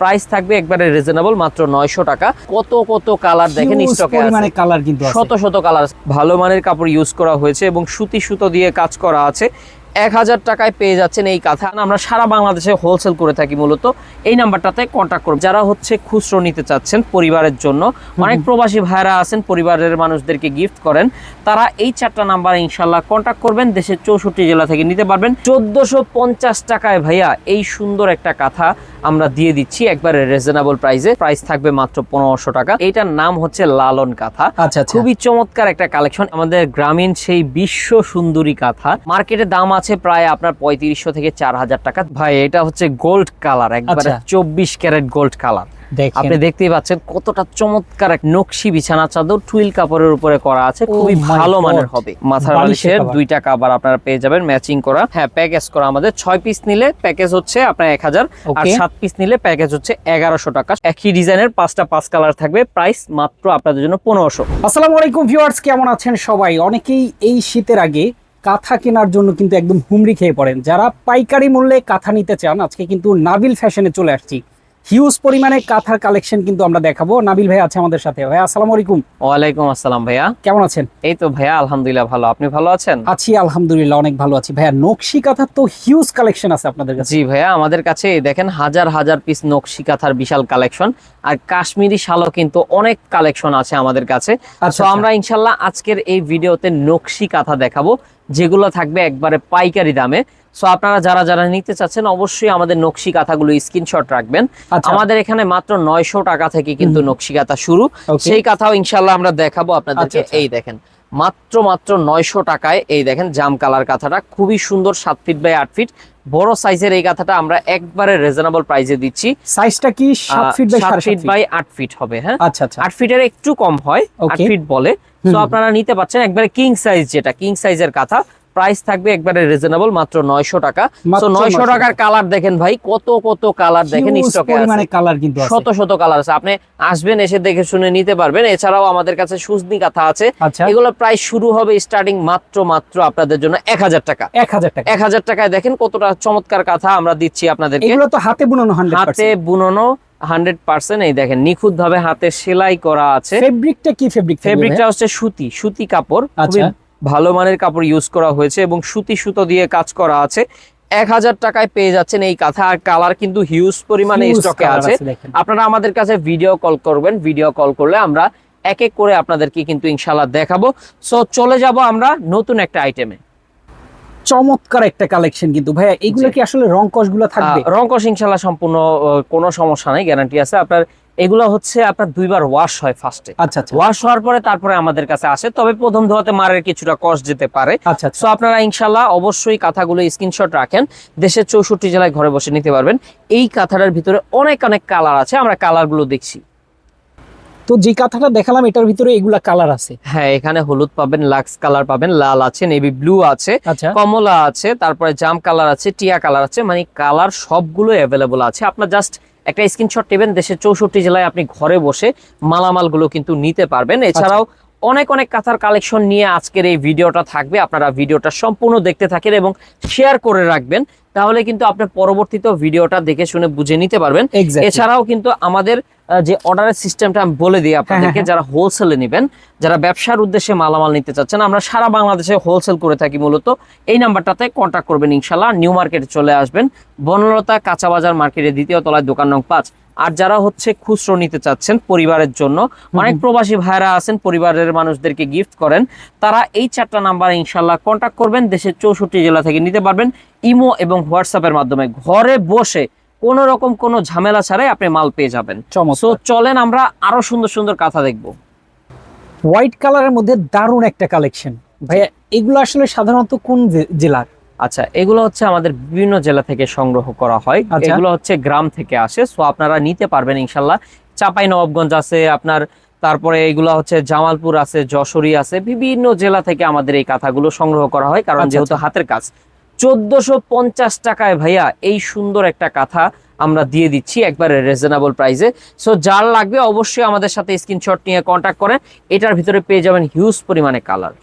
Price থাকবে একবারে reasonable মাত্র নয়শো টাকা। কত কত কালার দেখেন স্টকে মানে কালার কিন্তু শত শত কালার ভালো মানের কাপড় ইউজ করা হয়েছে এবং সুতি সুতো দিয়ে কাজ করা আছে। এক হাজার টাকায় পেয়ে যাচ্ছেন এই কাঁথা। আমরা সারা বাংলাদেশে হোলসেল করে থাকি মূলত। এই নাম্বারটাতে কন্ট্যাক্ট করুন। যারা হচ্ছে খুচরো নিতে চাচ্ছেন পরিবারের জন্য অনেক প্রবাসী ভাইরা আছেন পরিবারের মানুষদেরকে গিফট করেন তারা এই চারটা নাম্বারে ইনশাল্লাহ কন্ট্যাক্ট করবেন দেশের চৌষট্টি জেলা থেকে নিতে পারবেন। চোদ্দশো পঞ্চাশ টাকায় ভাইয়া এই সুন্দর একটা কাঁথা আমরা দিয়ে দিচ্ছি একবারে রিজনেবল প্রাইসে প্রাইস থাকবে মাত্র পনেরোশো টাকা। এটার নাম হচ্ছে লালন কাঁথা। আচ্ছা আচ্ছা। খুবই চমৎকার একটা কালেকশন আমাদের গ্রামীণ সেই বিশ্ব সুন্দরী কাঁথা। মার্কেটে দাম আছে প্রায় আপনার পঁয়ত্রিশশো থেকে চার হাজার টাকা। ভাই এটা হচ্ছে গোল্ড কালার একবারে আচ্ছা। চব্বিশ ক্যারেট গোল্ড কালার আপনি দেখতেই পাচ্ছেন কতটা চমৎকার এক নকশি বিছানা চাদর টুইল কাপড়ের উপরে করা আছে। Oh খুবই ভালো মানের হবে। মাথার বালিশের বালিশের দুইটা কাবার আপনারা পেয়ে যাবেন ম্যাচিং করা। হ্যাঁ প্যাকেজ করা আমাদের। ছয় পিস নিলে প্যাকেজ হচ্ছে আপনার এক হাজার। আর সাত পিস নিলে প্যাকেজ হচ্ছে এগারোশো টাকা। একই ডিজাইনের পাঁচটা পাঁচ কালার থাকবে। প্রাইস মাত্র আপনাদের জন্য পনেরোশো। আসসালামু আলাইকুম ভিউয়ার্স কেমন আছেন সবাই? অনেকেই এই শীতের আগে কাঁথা কেনার জন্য কিন্তু একদম হুমড়ি খেয়ে পড়েন। যারা পাইকারি মূল্যে কাঁথা নিতে চান, আজকে কিন্তু নাবিল ফ্যাশনে চলে আসছি। হিউজ পরিমাণে কাঁথার কালেকশন কিন্তু আমরা দেখাবো। নাবিল ভাই আছে আমাদের সাথে। ভাই আসসালামু আলাইকুম। ওয়ালাইকুম আসসালাম ভাইয়া। কেমন আছেন? এই তো ভাইয়া আলহামদুলিল্লাহ ভালো। আপনি ভালো আছেন? আছি আলহামদুলিল্লাহ অনেক ভালো আছি। ভাইয়া নকশি কাঁথার তো হিউজ কালেকশন আছে আপনাদের কাছে। জি ভাইয়া আমাদের কাছে দেখেন হাজার হাজার পিস নকশি কাঁথার বিশাল কালেকশন আর কাশ্মীরি শালও কিন্তু অনেক কালেকশন আছে আমাদের কাছে। আচ্ছা, তো আমরা ইনশাল্লাহ আজকের এই ভিডিওতে নকশি কাঁথা দেখাবো যেগুলো থাকবে একবারে পাইকারি দামে। সো আপনারা যারা যারা নিতে চাচ্ছেন অবশ্যই আমাদের নকশি কাঁথাগুলো স্ক্রিনশট রাখবেন। আচ্ছা। আমাদের এখানে মাত্র নয়শো টাকা থেকে কিন্তু নকশি কাঁথা শুরু। সেই কাঁথাও ইনশাল্লাহ আমরা দেখাবো আপনাদেরকে। আচ্ছা, আচ্ছা। এই দেখেন মাত্র মাত্র নয়শো টাকায় এই দেখেন জাম কালার কাঁথাটা। খুবই সুন্দর সাত ফিট বাই আট ফিট বড় সাইজের এই কাঁথাটা আমরা একবারে রিজনেবল প্রাইসে দিচ্ছি। সাইজটা কি? সাত ফিট বাই সাত সাড়ে ফিট বাই আট ফিট হবে হ্যাঁ? আচ্ছা আচ্ছা। আট ফিটের একটু কম হয় আট ফিট বলে। তো আপনারা নিতে পারছেন একবারে কিং সাইজ যেটা কিং সাইজের কাঁথা। প্রাইস থাকবে একবারে রিজনেবল মাত্র নয়শো টাকা। মাত্র তো নয়শো 900 টাকার কালার দেখেন ভাই কত কত কালার দেখেন স্টকে পরিমাণে কালার কিন্তু আছে। শত শত কালার আছে। আপনি আসবেন এসে দেখে শুনে নিতে পারবেন। এছাড়াও আমাদের কাছে সুজনি কাঁথা আছে। আচ্ছা। এগুলো প্রাইস শুরু হবে স্টার্টিং মাত্র মাত্র আপনাদের জন্য এক হাজার টাকা। এক হাজার টাকা। এক হাজার টাকায় দেখেন কতটা চমৎকার কাঁথা আমরা দিচ্ছি আপনাদেরকে। এগুলো তো হাতে বুনানো হান্ড্রেড হাতে বুননো হান্ড্রেড পার্সেন্ট এই দেখেন নিখুঁত ভাবে হাতে সেলাই করা আছে। ফেব্রিকটা কি ফেব্রিক ফেব্রিকটা হচ্ছে সুতি সুতি কাপড়। আচ্ছা। ভালো মানের কাপড় ইউজ করা হয়েছে এবং সুতি সুতো দিয়ে কাজ করা আছে। এক হাজার টাকায় পেয়ে যাচ্ছেন এই কাঁথা আর কালার কিন্তু হিউজ পরিমাণে স্টকে আছে। আপনারা আমাদের কাছে ভিডিও কল করবেন ভিডিও কল করলে আমরা এক এক করে আপনাদেরকে কিন্তু ইনশাল্লাহ দেখাবো। সো চলে যাব আমরা নতুন একটা আইটেমে চমৎকার একটা কালেকশন কিন্তু। ভাইয়া এগুলো কি আসলে রং কসগুলো থাকবে রঙ্কশ ইনশাল্লাহ সম্পূর্ণ কোনো সমস্যা নেই গ্যারান্টি আছে। আপনার এগুলো হচ্ছে আপনার দুইবার ওয়াশ হয় ফার্স্টে আচ্ছা আচ্ছা। ওয়াশ হওয়ার পরে তারপরে আমাদের কাছে আসে। তবে প্রথম ধোয়াতে মারের কিছুটা কষ্ট যেতে পারে। আচ্ছা আচ্ছা। সো আপনারা ইনশাল্লাহ অবশ্যই কাঁথাগুলো স্ক্রিনশট রাখেন। দেশের চৌষট্টি জেলায় ঘরে বসে নিতে পারবেন। এই কাঁথাটার ভিতরে অনেক অনেক কালার আছে। আমরা কালারগুলো দেখছি। তো যে কাঁথাটা দেখালাম এটার ভিতরে এগুলা কালার আছে। হ্যাঁ এখানে হলুদ পাবেন লাক্স কালার পাবেন লাল আছে নেভি ব্লু আছে আচ্ছা। কমলা আছে তারপরে জাম কালার আছে টিয়া কালার আছে মানে কালার সবগুলো অ্যাভেলেবল আছে। আপনার জাস্ট একটা স্ক্রিনশট নেবেন দেশের চৌষট্টি জেলায় আপনি ঘরে বসে মালামালগুলো কিন্তু নিতে পারবেন। এছাড়াও অনেক অনেক কাঁথার কালেকশন নিয়ে আজকের এই ভিডিওটা থাকবে। আপনারা ভিডিওটা সম্পূর্ণ দেখতে থাকেন এবং শেয়ার করে রাখবেন। তাহলে কিন্তু আপনি পরবর্তীতে ভিডিওটা দেখে শুনে বুঝে নিতে পারবেন। এছাড়াও কিন্তু আমাদের যে অর্ডারের সিস্টেমটা আমি বলে দিই আপনাদেরকে হ্যাঁ। যারা হোলসেলে নেবেন যারা ব্যবসার উদ্দেশ্যে মালামাল নিতে চাচ্ছেন আমরা সারা বাংলাদেশে হোলসেল করে থাকি মূলত। এই নাম্বারটাতে কন্ট্যাক্ট করবেন ইনশাল্লাহ নিউ মার্কেটে চলে আসবেন। বনলতা কাঁচা বাজার মার্কেটের দ্বিতীয় তলায় দোকান নং পাঁচ। আর যারা হচ্ছে খুচরো নিতে চাচ্ছেন পরিবারের জন্য অনেক প্রবাসী ভাইরা আছেন পরিবারের মানুষদেরকে গিফট করেন তারা এই চারটা নাম্বার ইনশাল্লাহ কন্ট্যাক্ট করবেন। দেশের চৌষট্টি জেলা থেকে নিতে পারবেন। ইমো এবং হোয়াটসঅ্যাপের মাধ্যমে ঘরে বসে কোনো রকম কোনো ঝামেলা ছাড়াই আপনি মাল পেয়ে যাবেন। সো চলেন আমরা আরও সুন্দর সুন্দর কাঁথা দেখব। হোয়াইট কালারের মধ্যে দারুণ একটা কালেকশন ভাইয়া এগুলো আসলে সাধারণত কোন জেলার? আচ্ছা এগুলো হচ্ছে আমাদের বিভিন্ন জেলা থেকে সংগ্রহ করা হয়। আচ্ছা। এগুলো হচ্ছে গ্রাম থেকে আসে। সো আপনারা নিতে পারবেন ইনশাল্লাহ। চাপাই নবাবগঞ্জ আছে আপনার তারপরে এগুলো হচ্ছে জামালপুর আছে যশোরী আছে। বিভিন্ন জেলা থেকে আমাদের এই কাঁথাগুলো সংগ্রহ করা হয় কারণ আচ্ছা, যেহেতু হাতের কাজ। চোদ্দশো পঞ্চাশ টাকায় ভাইয়া এই সুন্দর একটা কাঁথা আমরা দিয়ে দিচ্ছি একবারে রিজনেবল প্রাইসে সো যার লাগবে অবশ্যই আমাদের সাথে স্ক্রিনশট নিয়ে কন্ট্যাক্ট করেন। এটার ভিতরে পেয়ে যাবেন হিউজ পরিমাণে কালার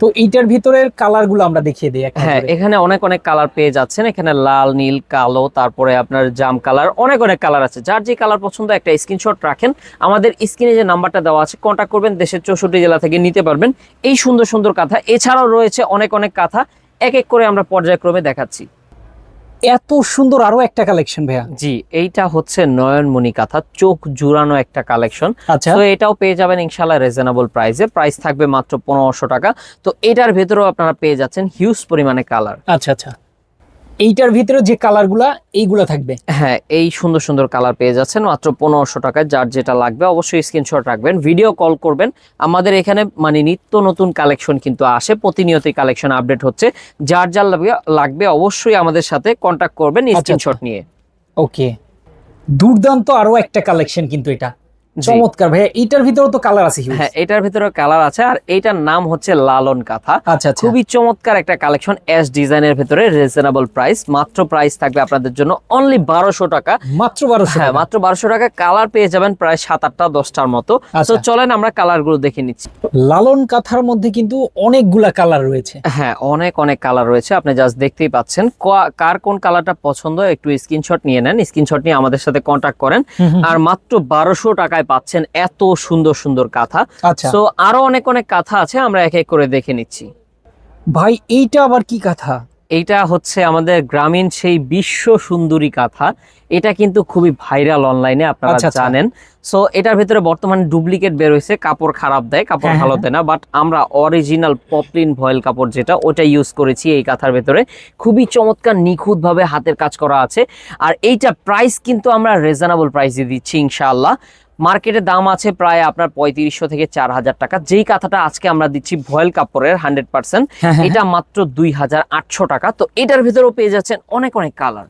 তো এইটার ভিতরের কালারগুলো আমরা দেখিয়ে দিই হ্যাঁ এখানে অনেক অনেক কালার পেয়ে যাচ্ছেন। এখানে লাল নীল কালো তারপরে আপনার জাম কালার অনেক অনেক কালার আছে। যার যে কালার পছন্দ একটা স্ক্রিনশট রাখেন। আমাদের স্ক্রিনে যে নাম্বারটা দেওয়া আছে কন্ট্যাক্ট করবেন। দেশের চৌষট্টি জেলা থেকে নিতে পারবেন। এই সুন্দর সুন্দর কাঁথা। এছাড়াও রয়েছে অনেক অনেক কাঁথা। এক এক করে আমরা পর্যায়ক্রমে দেখাচ্ছি। এত সুন্দর আরও একটা কালেকশন ভাইয়া। জি এইটা হচ্ছে নয়নমণি কাঁথা চোখ জুড়ানো একটা কালেকশন আচ্ছা। তো এটাও পেয়ে যাবেন ইনশাল্লাহ রিজনেবল প্রাইসে প্রাইস থাকবে মাত্র পনেরোশো টাকা। তো এটার ভেতরেও আপনারা পেয়ে যাচ্ছেন হিউজ পরিমাণে কালার আচ্ছা আচ্ছা। এইটার ভিতরে যে কালারগুলা এইগুলা থাকবে। হ্যাঁ এই সুন্দর সুন্দর কালার পেয়ে যাচ্ছেন। মাত্র পনেরোশো টাকায় যার যেটা লাগবে অবশ্যই স্ক্রিনশট রাখবেন ভিডিও কল করবেন। আমাদের এখানে মানে নিত্য নতুন কালেকশন কিন্তু আসে প্রতিনিয়তই কালেকশন আপডেট হচ্ছে। যার যার লাগবে লাগবে অবশ্যই আমাদের সাথে কন্ট্যাক্ট করবেন আচ্ছা, স্ক্রিনশট নিয়ে। ওকে দুর্দান্ত আরও একটা কালেকশন কিন্তু এটা। চমৎকার। ভাইয়া এইটার ভিতরে তো কালার আছে হ্যাঁ এটার ভিতরে কালার আছে আর এইটার নাম হচ্ছে লালন কাঁথা। আচ্ছা আচ্ছা। খুবই চমৎকার একটা কালেকশন এস ডিজাইনের ভিতরে রিজনেবল প্রাইস মাত্র প্রাইস থাকবে আপনাদের জন্য অনলি বারোশো টাকা। মাত্র বারোশো হ্যাঁ মাত্র বারোশো টাকা। কালার পেয়ে যাবেন প্রায় সাত আটটা দশটার মতো। তো আচ্ছা। চলেন আমরা কালারগুলো দেখে নিচ্ছি। লালন কাঁথার মধ্যে কিন্তু অনেকগুলা কালার রয়েছে। হ্যাঁ অনেক অনেক কালার রয়েছে। আপনি জাস্ট দেখতেই পাচ্ছেন। কার কোন কালারটা পছন্দ একটু স্ক্রিনশট নিয়ে নেন। স্ক্রিনশট নিয়ে আমাদের সাথে কন্ট্যাক্ট করেন। আর মাত্র বারোশো টাকায় পাচ্ছেন এত সুন্দর সুন্দর কাঁথা। আচ্ছা। তো আরও অনেক অনেক কাঁথা আছে আমরা এক এক করে দেখে নিচ্ছি। ভাই এইটা আবার কি কাঁথা? এইটা হচ্ছে আমাদের গ্রামীণ সেই বিশ্ব সুন্দরী কাঁথা। এটা কিন্তু খুবই ভাইরাল অনলাইনে আপনারা আচ্ছা, আচ্ছা। জানেন। সো এটার ভিতরে বর্তমানে ডুপ্লিকেট বের হয়েছে কাপড় খারাপ দেয় কাপড় হ্যাঁ, ভালো হ্যাঁ। দেয় না বাট আমরা অরিজিনাল পপলিন ভয়েল কাপড় যেটা ওটা ইউজ করেছি এই কাঁথার ভেতরে। খুবই চমৎকার নিখুঁতভাবে হাতের কাজ করা আছে। আর এইটা প্রাইস কিন্তু আমরা রিজনেবল প্রাইসে দিচ্ছি ইনশাআল্লাহ। মার্কেটের দাম আছে প্রায় আপনার পঁয়ত্রিশশো থেকে চার হাজার টাকা। যেই কাঁথাটা আজকে আমরা দিচ্ছি ভয়েল কাপড়ের হান্ড্রেড পার্সেন্ট হ্যাঁ, হ্যাঁ, এটা মাত্র দুই হাজার আটশো টাকা। তো এটার ভিতরেও পেয়ে যাচ্ছেন অনেক অনেক কালার।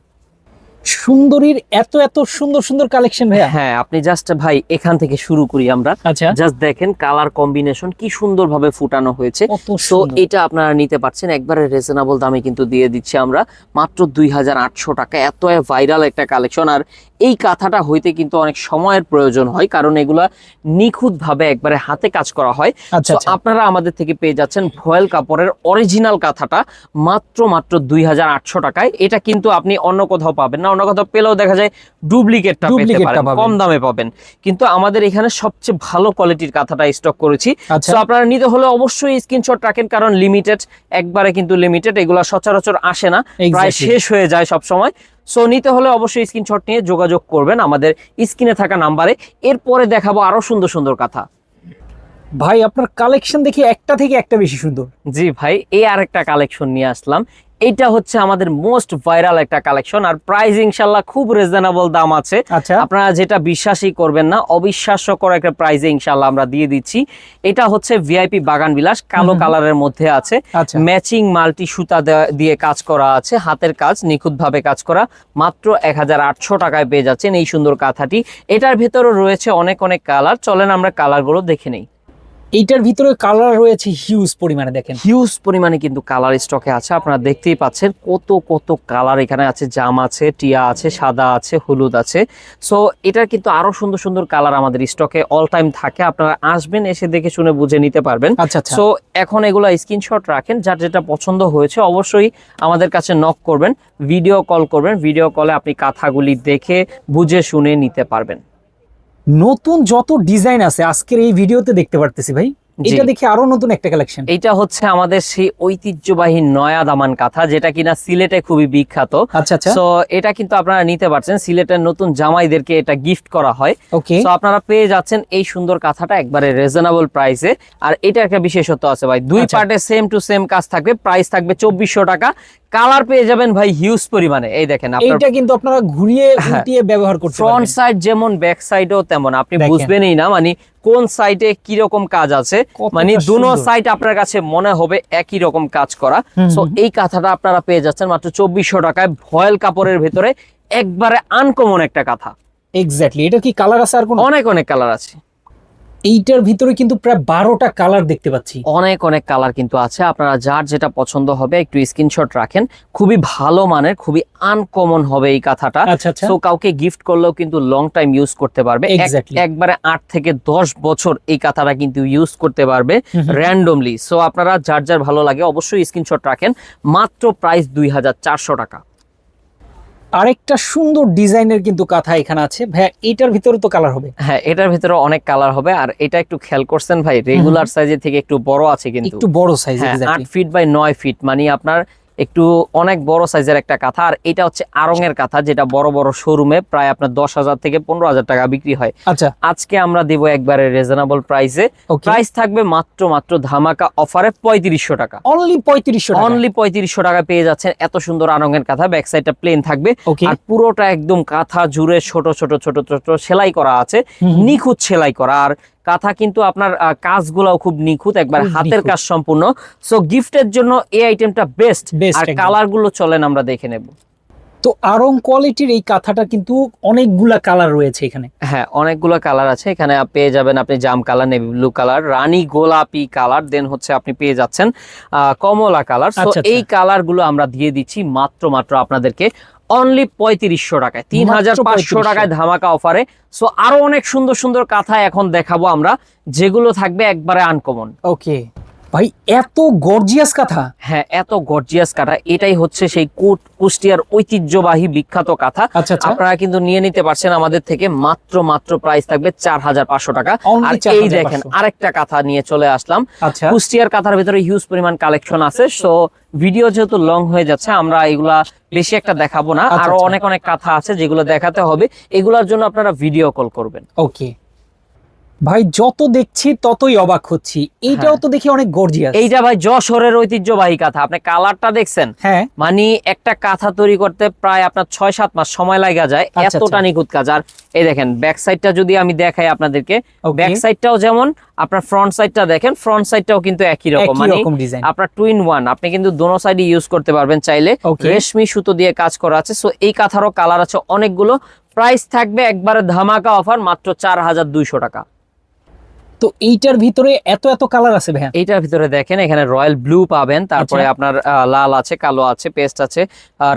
সুন্দরীর এত এত সুন্দর সুন্দর কালেকশন ভাইয়া। হ্যাঁ আপনি জাস্ট ভাই এখান থেকে শুরু করি আমরা। আচ্ছা। জাস্ট দেখেন কালার কম্বিনেশন কি সুন্দর ভাবে ফুটানো হয়েছে। তো এটা আপনারা নিতে পারছেন। একবারে রিজনেবল দামে কিন্তু দিয়ে দিচ্ছি আমরা। মাত্র দুই হাজার আটশো টাকা। এত ভাইরাল একটা কালেকশন আর এই কাঁথাটা হইতে কিন্তু অনেক সময়ের প্রয়োজন হয়। কারণ এগুলা নিখুঁত ভাবে একবারে হাতে কাজ করা হয়। আচ্ছা তো আচ্ছা। আপনারা আমাদের থেকে পেয়ে যাচ্ছেন ভয়েল কাপড়ের অরিজিনাল কাঁথাটা। মাত্র মাত্র দুই হাজার আটশো টাকায়। এটা কিন্তু আপনি অন্য কোথাও পাবেন না। অন্য কোথাও পেলেও দেখা যায় ডুপ্লিকেটটা পেতে পারেন কম দামে পাবেন। কিন্তু আমাদের এখানে সবচেয়ে ভালো কোয়ালিটির কাঁথাটা স্টক করেছি। আচ্ছা। তো আপনারা নিতে হলে অবশ্যই স্ক্রিনশট রাখেন কারণ লিমিটেড একবারে কিন্তু লিমিটেড এগুলা সচরাচর আসে না। প্রায় শেষ হয়ে যায় সব সময় সো নিতে হলে অবশ্যই স্ক্রিনশট নিয়ে যোগাযোগ করবেন আমাদের স্ক্রিনে থাকা নাম্বারে এরপরে দেখাবো আরও সুন্দর সুন্দর কথা। ভাই আপনার কালেকশন দেখি একটা থেকে একটা বেশি সুন্দর। জি ভাই এই আরেকটা কালেকশন নিয়ে আসলাম। এটা হচ্ছে আমাদের মোস্ট ভাইরাল একটা কালেকশন আর প্রাইস ইনশাল্লাহ খুব রিজনেবল দাম আছে। আচ্ছা। আপনারা যেটা বিশ্বাসই করবেন না অবিশ্বাস্যকর একটা প্রাইজে ইনশাল্লাহ আমরা দিয়ে দিচ্ছি। এটা হচ্ছে ভিআইপি বাগান বিলাস কালো। কালারের মধ্যে আছে। আচ্ছা। ম্যাচিং মাল্টি সুতা দিয়ে কাজ করা আছে হাতের কাজ নিখুঁতভাবে কাজ করা। মাত্র এক হাজার আটশো টাকায় পেয়ে যাচ্ছেন এই সুন্দর কাঁথাটি। এটার ভেতরে রয়েছে অনেক অনেক কালার। চলেন আমরা কালারগুলো দেখে নেই। এইটার ভিতরে কালার রয়েছে হিউজ পরিমাণে দেখেন। হিউজ পরিমাণে কিন্তু কালার স্টকে আছে আপনারা দেখতেই পাচ্ছেন কত কত কালার এখানে আছে জাম আছে টিয়া আছে সাদা আছে হলুদ আছে। সো এটার কিন্তু আরও সুন্দর সুন্দর কালার আমাদের স্টকে অল টাইম থাকে আপনারা আসবেন এসে দেখে শুনে বুঝে নিতে পারবেন। আচ্ছা আচ্ছা। সো এখন এগুলো স্ক্রিনশট রাখেন যার যেটা পছন্দ হয়েছে অবশ্যই আমাদের কাছে নক করবেন ভিডিও কল করবেন ভিডিও কলে আপনি কাঁথাগুলি দেখে বুঝে শুনে নিতে পারবেন। নতুন যত ডিজাইন আছে আজকের এই ভিডিওতে দেখতে পারতেছি ভাই। এটা দেখি আরও নতুন একটা কালেকশন এইটা হচ্ছে আমাদের সেই ঐতিহ্যবাহী নয়া দামান কাঁথা যেটা কিনা সিলেটে খুবই বিখ্যাত। আচ্ছা আচ্ছা। এটা কিন্তু আপনারা নিতে পারছেন সিলেটের নতুন জামাইদেরকে এটা গিফট করা হয়। তো আপনারা পেয়ে যাচ্ছেন এই সুন্দর কাঁথাটা একবারে রিজনেবল প্রাইসে আর এটা একটা বিশেষত্ব আছে ভাই দুই আচ্ছা। পার্টে সেম টু সেম কাজ থাকবে প্রাইস থাকবে চব্বিশশো টাকা। কালার পেয়ে যাবেন ভাই হিউজ পরিমাণে। এই দেখেন এইটা কিন্তু আপনারা ঘুরিয়ে হ্যাঁ। উল্টিয়ে ব্যবহার করতে ফ্রন্ট সাইড যেমন ব্যাক সাইডেও তেমন আপনি বুঝবেনই না মানে কোন সাইটে কি রকম কাজ আছে? মানে দুনো সাইট আপনার কাছে মনে হবে একই রকম কাজ করা। তো সো এই কাঁথাটা আপনারা পেয়ে যাচ্ছেন মাত্র চব্বিশশো টাকায় ভয়েল কাপড়ের ভেতরে। একবারে আনকমন একটা কাঁথা। এক্স্যাক্টলি এটা কি কালার আছে আর কোন? অনেক অনেক কালার আছে। এইটার ভিতরে কিন্তু প্রায় বারোটা কালার দেখতে পাচ্ছি। অনেক অনেক কালার কিন্তু আছে। আপনারা যার যেটা পছন্দ হবে একটু স্ক্রিনশট রাখেন। খুবই ভালো মানের খুবই আনকমন হবে এই কাঁথাটা। আচ্ছা আচ্ছা। তো কাউকে গিফট করলেও কিন্তু লং টাইম ইউজ করতে পারবে। একবারে আট থেকে দশ বছর এই কাঁথাটা কিন্তু ইউজ করতে পারবে। র্যান্ডমলি সো আপনারা যার যার ভালো লাগে অবশ্যই স্ক্রিনশট রাখেন। মাত্র প্রাইস দুই হাজার চারশো টাকা। আরেকটা সুন্দর ডিজাইনের কিন্তু কাঁথা এখানে আছে। ভাইয়া এটার ভিতরে তো কালার হবে। হ্যাঁ এটার ভিতরে অনেক কালার হবে। আর এটা একটু খেয়াল করছেন ভাই রেগুলার সাইজের থেকে একটু বড় আছে কিন্তু। একটু বড় সাইজ হ্যাঁ আট ফিট বাই নয় ফিট মানে আপনার একটু অনেক বড় সাইজের একটা কাঁথা আর এটা হচ্ছে আরঙের কাঁথা যেটা বড় বড় শোরুমে প্রায় আপনার দশ হাজার থেকে পনেরো হাজার টাকা বিক্রি হয়। আচ্ছা। আজকে আমরা দিব একবারে রিজনেবল প্রাইসে প্রাইস থাকবে মাত্র মাত্র ধামাকা অফারে পঁয়ত্রিশশো টাকা। অনলি পঁয়ত্রিশশো অনলি পঁয়ত্রিশশো টাকা পেয়ে যাচ্ছেন এত সুন্দর আরঙের কাঁথা ব্যাক সাইডটা প্লেন থাকবে। আর পুরোটা একদম কাঁথা জুড়ে ছোট ছোট ছোট ছোট সেলাই করা আছে। নিখুঁত সেলাই করা আর কাঁথা কিন্তু আপনার কাজগুলাও খুব নিখুঁত একবার হাতের কাজ সম্পূর্ণ। সো গিফটের জন্য এই আইটেমটা বেস্ট আর একদম। কালারগুলো চলেন আমরা দেখে নেব। তো আরং কোয়ালিটির এই কাঁথাটা কিন্তু অনেকগুলা কালার রয়েছে এখানে। হ্যাঁ অনেকগুলো কালার আছে। এখানে পেয়ে যাবেন আপনি জাম কালার নেভি ব্লু কালার রানী গোলাপি কালার দেন হচ্ছে আপনি পেয়ে যাচ্ছেন আহ, কমলা কালার সো আচ্ছা, আচ্ছা। এই কালারগুলো আমরা দিয়ে দিচ্ছি মাত্র মাত্র আপনাদেরকে অনলি পঁয়ত্রিশশো টাকায় তিন হাজার পাঁচশো টাকায় ধামাকা অফারে সো আরও অনেক সুন্দর সুন্দর কাঁথা এখন দেখাবো আমরা যেগুলো থাকবে একবারে আনকমন ওকে ভাই এত গর্জিয়াস কাঁথা। হ্যাঁ এত গর্জিয়াস কাঁথা। এটাই হচ্ছে সেই কুট- কুষ্টিয়ার ঐতিহ্যবাহী বিখ্যাত কাঁথা। আচ্ছা আচ্ছা। আপনারা কিন্তু নিয়ে নিতে পারছেন আমাদের থেকে মাত্র মাত্র প্রাইস থাকবে চার হাজার পাঁচশো টাকা। আর এই দেখেন আরেকটা কাঁথা নিয়ে চলে আসলাম। আচ্ছা। কুষ্টিয়ার কাঁথার ভিতরে হিউজ পরিমাণ কালেকশন আছে। সো ভিডিও যেহেতু লং হয়ে যাচ্ছে আমরা এগুলা বেশি একটা দেখাবো না। আরও। অনেক অনেক কাঁথা আছে যেগুলো দেখাতে হবে। এগুলোর জন্য আপনারা ভিডিও কল করবেন। ওকে ভাই যত দেখছি ততই অবাক হচ্ছি। এইটাও হ্যাঁ। তো দেখি অনেক গর্জিয়াস এইটা ভাই যশোরের ঐতিহ্যবাহী কাঁথা। আপনি কালারটা দেখছেন? হ্যাঁ। মানে একটা কাঁথা তৈরি করতে প্রায় আপনার ছয় সাত মাস সময় লাগা যায়। আচ্ছা, এতটা আচ্ছা। নিখুঁত কাজ। আর এই দেখেন ব্যাক সাইডটা যদি আমি দেখাই আপনাদেরকে ব্যাক সাইডটাও যেমন আপনার ফ্রন্ট সাইডটা দেখেন ফ্রন্ট সাইডটাও কিন্তু একই রকম। মানে আপনার টুইন ওয়ান আপনি কিন্তু দোনো সাইডে ইউজ করতে পারবেন চাইলে। রেশমি সুতো দিয়ে কাজ করা আছে। সো এই কাঁথারও কালার আছে অনেকগুলো। প্রাইস থাকবে একবারে ধামাকা অফার মাত্র চার হাজার দুইশো টাকা। তো এইটার ভিতরে এত এত কালার আছে ভাইয়া। এইটার ভিতরে দেখেন এখানে রয়্যাল ব্লু পাবেন। তারপরে আচ্ছা। আপনার লাল আছে কালো আছে পেস্ট আছে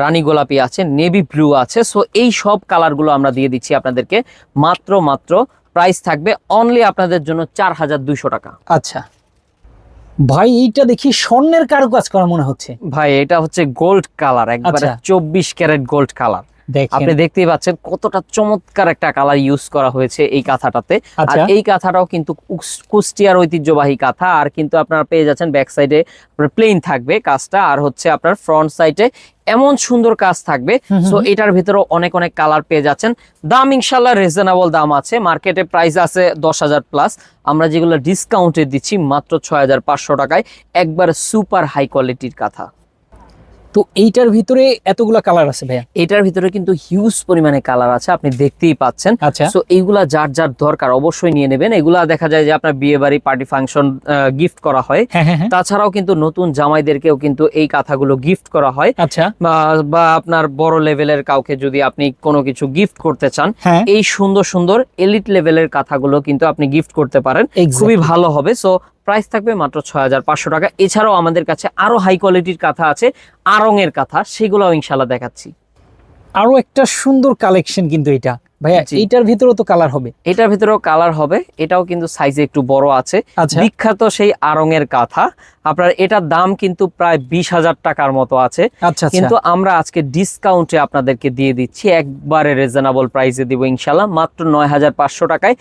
রানী গোলাপি আছে নেভি ব্লু আছে। সো এই সব কালারগুলো আমরা দিয়ে দিচ্ছি আপনাদেরকে। মাত্র মাত্র প্রাইস থাকবে অনলি আপনাদের জন্য চার হাজার দুইশো টাকা। আচ্ছা। ভাই এইটা দেখি স্বর্ণের কারুকাজ করা মনে হচ্ছে। ভাই এটা হচ্ছে গোল্ড কালার একবারে আচ্ছা। চব্বিশ ক্যারেট গোল্ড কালার আপনি দেখতেই পাচ্ছেন কতটা চমৎকার একটা কালার ইউজ করা হয়েছে এই কাঁথাটাতে। আর আচ্ছা। এই কাঁথাটাও কিন্তু কুষ্টিয়ার ঐতিহ্যবাহী কাঁথা। আর কিন্তু আপনারা পেয়ে যাচ্ছেন ব্যাক সাইডে প্লেন থাকবে কাজটা। আর হচ্ছে আপনার ফ্রন্ট সাইডে এমন সুন্দর কাজ থাকবে। সো এটার ভিতরেও অনেক অনেক কালার পেয়ে যাচ্ছেন। দাম ইনশাল্লাহ রিজনেবল দাম আছে। মার্কেটে প্রাইস আছে দশ হাজার প্লাস আমরা যেগুলো ডিসকাউন্টে দিচ্ছি মাত্র ছয় হাজার পাঁচশো টাকায়। একবার সুপার হাই কোয়ালিটির কাঁথা। তো এইটার ভিতরে এতগুলা কালার আছে ভাইয়া? এটার ভিতরে কিন্তু হিউজ পরিমাণে কালার আছে আপনি দেখতেই পাচ্ছেন। আচ্ছা। সো এইগুলা যার যার দরকার অবশ্যই নিয়ে নেবেন। এগুলা দেখা যায় যে আপনার বিয়ে বাড়ি পার্টি ফাংশন গিফট করা হয়। হ্যাঁ হ্যাঁ হ্যাঁ। তাছাড়াও কিন্তু নতুন জামাইদেরকেও কিন্তু এই কাঁথাগুলো গিফট করা হয়। আচ্ছা। বা- আপনার বড় লেভেলের কাউকে যদি আপনি কোনো কিছু গিফট করতে চান এই সুন্দর সুন্দর এলিট লেভেলের কাঁথাগুলো কিন্তু আপনি গিফট করতে পারেন. খুবই ভালো হবে। সো প্রাইস থাকবে মাত্র ছয় হাজার পাঁচশো টাকা। এছাড়াও আমাদের কাছে আরও হাই কোয়ালিটির কাঁথা আছে আরঙের কাঁথা, সেগুলোও ইনশাল্লাহ দেখাচ্ছি। আরও একটা সুন্দর কালেকশন কিন্তু এটা। ভাইয়া জি। এইটার ভিতরেও তো কালার হবে। এটার ভিতরেও কালার হবে এটাও কিন্তু সাইজে একটু বড় আছে। আচ্ছা। বিখ্যাত সেই আরঙের কাঁথা। আপনার এটার দাম কিন্তু প্রায় বিশ হাজার টাকার মতো আছে। আচ্ছা আচ্ছা। কিন্তু আমরা আজকে ডিসকাউন্টে আপনাদেরকে দিয়ে দিচ্ছি একবারে রিজনেবল প্রাইসে দিব ইনশাল্লাহ মাত্র নয় হাজার পাঁচশো টাকায়।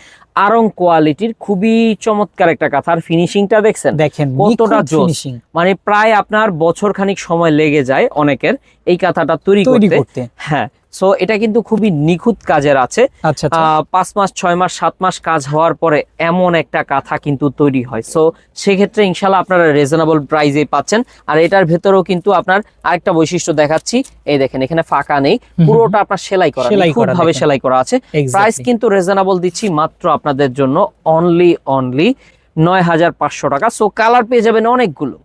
আরং কোয়ালিটির খুবই চমৎকার একটা কাঁথা। আর ফিনিশিংটা দেখছেন দেখেন কতটা জোস। মানে প্রায় আপনার বছর খানিক সময় লেগে যায় অনেকের এই কাঁথাটা তৈরি করতে। হ্যাঁ সো এটা কিন্তু খুবই নিখুঁত কাজের আছে। আচ্ছা আচ্ছা। পাঁচ মাস ছয় মাস সাত মাস কাজ হওয়ার পরে এমন একটা কাঁথা কিন্তু তৈরি হয়। সো সেক্ষেত্রে ইনশাল্লাহ আপনারা রিজনেবল প্রাইসে পাচ্ছেন। আর এটার ভেতরেও কিন্তু আপনার আরেকটা বৈশিষ্ট্য দেখাচ্ছি। এই দেখেন এখানে ফাঁকা নেই। পুরোটা আপনার সেলাই করা সেলাই খুব ভাবে সেলাই করা আছে. প্রাইস কিন্তু রিজনেবল দিচ্ছি মাত্র আপনাদের জন্য অনলি অনলি নয় হাজার পাঁচশো টাকা। সো কালার পেয়ে যাবেন অনেকগুলো।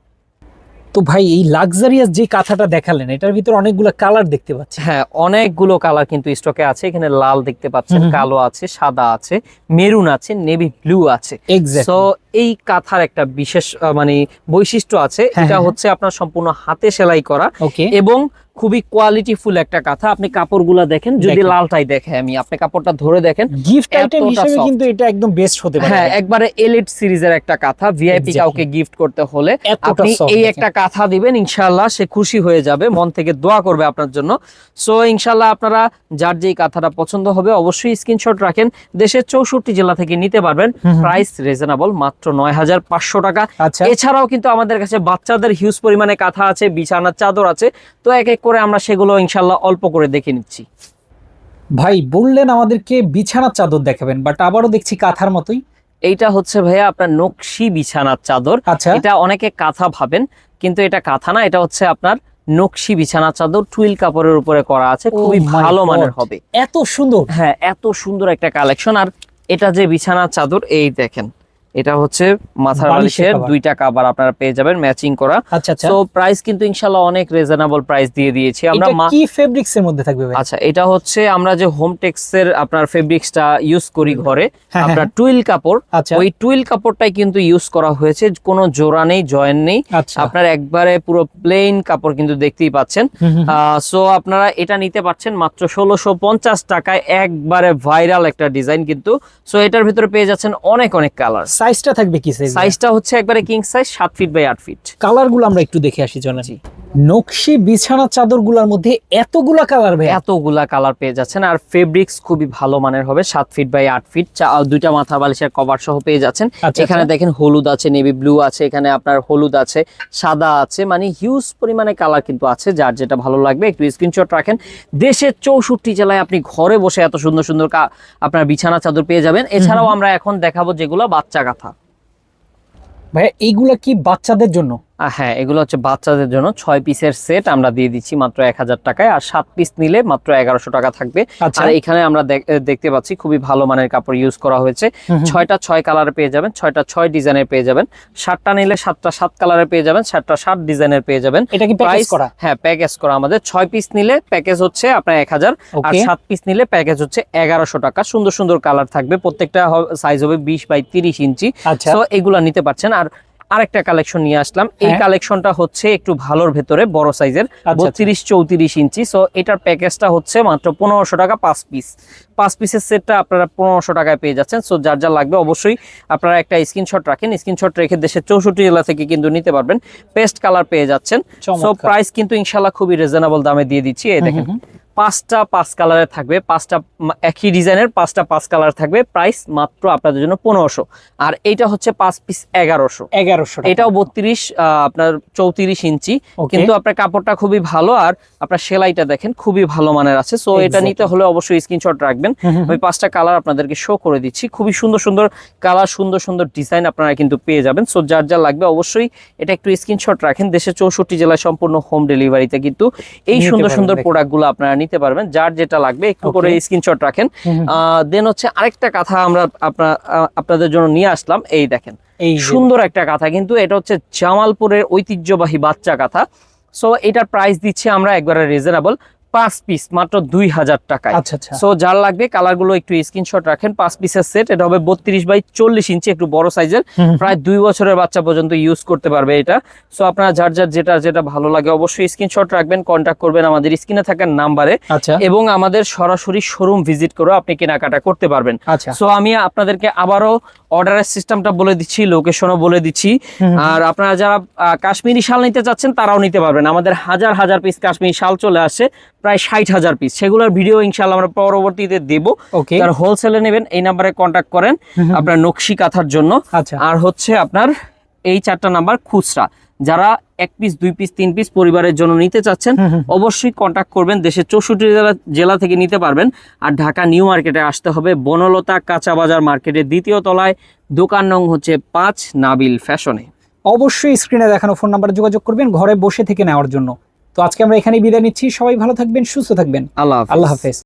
তো ভাই এই লাক্সারিয়াস যে কাঁথাটা দেখালেন এটার ভিতরে অনেকগুলো কালার দেখতে পাচ্ছি। হ্যাঁ অনেকগুলো কালার কিন্তু স্টকে আছে। এখানে লাল দেখতে পাচ্ছেন। কালো আছে সাদা আছে মেরুন আছে নেভি ব্লু আছে। সো এই কাঁথার একটা বিশেষ মানে বৈশিষ্ট্য আছে। হ্যাঁ, এটা হ্যাঁ। হচ্ছে আপনার সম্পূর্ণ হাতে সেলাই করা। এবং খুবই কোয়ালিটিফুল একটা কাঁথা। আপনি কাপড়গুলা দেখেন যদি। লালটাই দেখে আমি আপনি কাপড়টা ধরে দেখেন গিফট আইটেম হিসেবে কিন্তু এটা একদম বেস্ট হতে পারে হ্যাঁ একবারে এলিট সিরিজের একটা কাঁথা। ভিআইপি কাউকে গিফট করতে হলে আপনি এই একটা কাঁথা দিবেন ইনশাল্লাহ সে খুশি হয়ে যাবে মন থেকে দোয়া করবে আপনার জন্য। সো ইনশাল্লাহ আপনারা যার যেই কাঁথাটা পছন্দ হবে অবশ্যই স্ক্রিনশট রাখেন। দেশের চৌষট্টি জেলা থেকে নিতে পারবেন। প্রাইস রিজনেবল মাত্র নয় হাজার পাঁচশো টাকা। আচ্ছা। এছাড়াও কিন্তু আমাদের কাছে বাচ্চাদের হিউজ পরিমাণে কাঁথা আছে বিছানার চাদর আছে। তো এক এক করে আমরা সেগুলো ইনশাল্লাহ অল্প করে দেখে নিচ্ছি। ভাই বললেন আমাদেরকে বিছানার চাদর দেখাবেন বাট আবারও দেখছি কাঁথার মতোই। এইটা হচ্ছে ভাইয়া আপনার নকশি বিছানার চাদর। আচ্ছা। এটা অনেকে কাঁথা ভাবেন কিন্তু এটা কাঁথা না এটা হচ্ছে আপনার নকশি বিছানা চাদর। টুইল কাপড়ের উপরে করা আছে Oh খুবই ভালো মানের হবে। এত সুন্দর! হ্যাঁ এত সুন্দর একটা কালেকশন। আর এটা যে বিছানার চাদর এই দেখেন। এটা হচ্ছে মাথার বালিশের। দুইটা কাবার আপনারা পেয়ে যাবেন ম্যাচিং করা। আচ্ছা আচ্ছা। তো প্রাইস কিন্তু ইনশাল্লাহ অনেক রিজনেবল প্রাইস দিয়ে দিয়েছি। আমরা এটা কি ফেব্রিক্স এর মধ্যে থাকবে আচ্ছা এটা হচ্ছে আমরা যে হোম টেক্সের আপনার ফেব্রিক্সটা ইউজ করি ঘরে হ্যাঁ, আপনার হ্যাঁ। টুইল কাপড় আচ্ছা। ওই টুইল কাপড়টাই কিন্তু ইউজ করা হয়েছে কোনো জোড়া নেই জয়েন নেই। আচ্ছা। আপনার একবারে পুরো প্লেন কাপড় কিন্তু দেখতেই পাচ্ছেন। সো আপনারা এটা নিতে পারছেন মাত্র ষোলোশো পঞ্চাশ টাকায় একবারে ভাইরাল একটা ডিজাইন কিন্তু। সো এটার ভিতরে পেয়ে যাচ্ছেন অনেক অনেক কালার সাইজটা থাকবে কি সাইজ সাইজটা হচ্ছে একবারে কিং সাইজ সাত ফিট বাই আট ফিট কালারগুলো আমরা একটু দেখে আসি চলেন জি। নকশি বিছানা চাদরগুলার মধ্যে এতগুলা কালার ভাই। এতগুলা কালার পেয়ে যাচ্ছেন আর ফেব্রিক্স খুবই ভালো মানের হবে সাত ফিট বাই আট ফিট দুইটা মাথা বালিশের কভার সহ পেয়ে যাচ্ছেন। আচ্ছা, এখানে আচ্ছা। দেখেন হলুদ আছে নেভি ব্লু আছে এখানে আপনার হলুদ আছে সাদা আছে মানে হিউজ পরিমাণে কালার কিন্তু আছে যার যেটা ভালো লাগবে একটু স্ক্রিনশট রাখেন। দেশের চৌষট্টি জেলায় আপনি ঘরে বসে এত সুন্দর সুন্দর আপনার বিছানা চাদর পেয়ে যাবেন। এছাড়াও আমরা এখন দেখাবো যেগুলো বাচ্চা কাঁথা ভাই এইগুলা কি বাচ্চাদের জন্য? হ্যাঁ এগুলো হচ্ছে বাচ্চাদের জন্য ছয় পিসের সেট আমরা দিয়ে দিচ্ছি মাত্র এক হাজার টাকায় আর সাত পিস নিলে মাত্র এগারোশো টাকা থাকবে। আচ্ছা। আর এখানে আমরা দেখ- দেখতে পাচ্ছি খুবই ভালো মানের কাপড় ইউজ করা হয়েছে। ছয়টা ছয় কালারে পেয়ে যাবেন ছয়টা ছয় ডিজাইনের পেয়ে যাবেন। সাতটা নিলে সাতটা সাত কালারে পেয়ে যাবেন সাতটা সাত ডিজাইনের পেয়ে যাবেন। এটা কি Price- করা? হ্যাঁ প্যাকেজ করা। আমাদের ছয় পিস নিলে প্যাকেজ হচ্ছে আপনার এক হাজার আর সাত পিস নিলে প্যাকেজ হচ্ছে এগারোশো টাকা। সুন্দর সুন্দর কালার থাকবে প্রত্যেকটা সাইজ হবে বিশ বাই তিরিশ ইঞ্চি। আচ্ছা। তো এগুলা নিতে পারছেন। আর আরেকটা কালেকশন নিয়ে আসলাম। এই হ্যাঁ। কালেকশনটা হচ্ছে একটু ভালোর ভেতরে বড় সাইজের আচ্ছা, আচ্ছা। বত্রিশ চৌত্রিশ ইঞ্চি। সো এটার প্যাকেজটা হচ্ছে মাত্র পনেরোশো টাকা পাঁচ পিস পাঁচ পিসের সেটটা আপনারা পনেরোশো টাকায় পেয়ে যাচ্ছেন। সো যার যা লাগবে অবশ্যই আপনারা একটা স্ক্রিনশট রাখেন। স্ক্রিনশট রেখে দেশের চৌষট্টি জেলা থেকে কিন্তু নিতে পারবেন। পেস্ট কালার পেয়ে যাচ্ছেন। সো প্রাইস কিন্তু ইনশাল্লাহ খুবই রিজনেবল দামে দিয়ে দিচ্ছি। এই দেখেন। পাঁচটা পাঁচ কালারের থাকবে পাঁচটা একই ডিজাইনের পাঁচটা পাঁচ কালার থাকবে প্রাইস মাত্র আপনাদের জন্য পনেরোশো। আর এইটা হচ্ছে পাঁচ পিস এগারোশো। এগারোশো এটাও বত্রিশ আপনার চৌত্রিশ ইঞ্চি। কিন্তু আপনার কাপড়টা খুবই ভালো আর আপনার সেলাইটা দেখেন খুবই ভালো মানের আছে। সো এটা নিতে হলে অবশ্যই স্ক্রিনশট রাখবেন। আমি পাঁচটা কালার আপনাদেরকে শো করে দিচ্ছি। খুবই সুন্দর সুন্দর কালার সুন্দর সুন্দর ডিজাইন আপনারা কিন্তু পেয়ে যাবেন। সো যার যা লাগবে অবশ্যই এটা একটু স্ক্রিনশট রাখেন। দেশের চৌষট্টি জেলায় সম্পূর্ণ হোম ডেলিভারিতে কিন্তু এই সুন্দর সুন্দর। প্রোডাক্টগুলো আপনারা নিতে পারবেন যার যেটা লাগবে একটু করে স্ক্রিনশট রাখেন। দেন হচ্ছে আরেকটা কথা আমরা আপনার আপনাদের জন্য নিয়ে আসলাম এই দেখেন। এই সুন্দর একটা কথা কিন্তু এটা হচ্ছে জামালপুরের ঐতিহ্যবাহী বাচ্চা কথা। সো এটার প্রাইস দিচ্ছি আমরা একবারে রিজনেবল পাঁচ পিস মাত্র দুই হাজার টাকায়। আচ্ছা আচ্ছা। সো যার লাগবে কালারগুলো একটু স্ক্রিনশট রাখেন পাঁচ পিসের সেট এটা হবে বত্রিশ বাই চল্লিশ ইঞ্চি একটু বড় সাইজের। প্রায় দুই বছরের বাচ্চা পর্যন্ত ইউজ করতে পারবে এটা। সো আপনারা যার যার যেটা যেটা ভালো লাগে অবশ্যই স্ক্রিনশট রাখবেন কন্ট্যাক্ট করবেন আমাদের স্ক্রিনে থাকার নাম্বারে আচ্ছা। এবং আমাদের সরাসরি শোরুম ভিজিট করে আপনি কেনাকাটা করতে পারবেন। আচ্ছা। সো আমি আপনাদেরকে আবারও অর্ডারের সিস্টেমটা বলে দিচ্ছি লোকেশনও বলে দিচ্ছি। আর আপনারা যারা কাশ্মীরি শাল নিতে চাচ্ছেন তারাও নিতে পারবেন। আমাদের হাজার হাজার পিস কাশ্মীরি শাল চলে আসে প্রায় ষাট হাজার পিস সেগুলোর ভিডিও ইনশাল্লাহ আমরা পরবর্তীতে দেব। যারা হোলসেলে নেবেন এই নাম্বারে কন্ট্যাক্ট করেন আপনার নকশি কাঁথার জন্য। আচ্ছা। আর হচ্ছে আপনার এই চারটা নাম্বার খুচরা। যারা এক পিস দুই পিস তিন পিস পরিবারের জন্য নিতে চাচ্ছেন। অবশ্যই কন্ট্যাক্ট করবেন। দেশের চৌষট্টি জেলা জেলা থেকে নিতে পারবেন। আর ঢাকা নিউ মার্কেটে আসতে হবে বনলতা কাঁচা বাজার মার্কেটের দ্বিতীয় তলায়। দোকান নং হচ্ছে পাঁচ নাবিল ফ্যাশনে। অবশ্যই স্ক্রিনে দেখানো ফোন নাম্বারে যোগাযোগ করবেন ঘরে বসে থেকে নেওয়ার জন্য। তো আজকে আমরা এখানেই বিদায় নিচ্ছি। সবাই ভালো থাকবেন সুস্থ থাকবেন। আল্লাহ। আল্লাহ হাফেজ।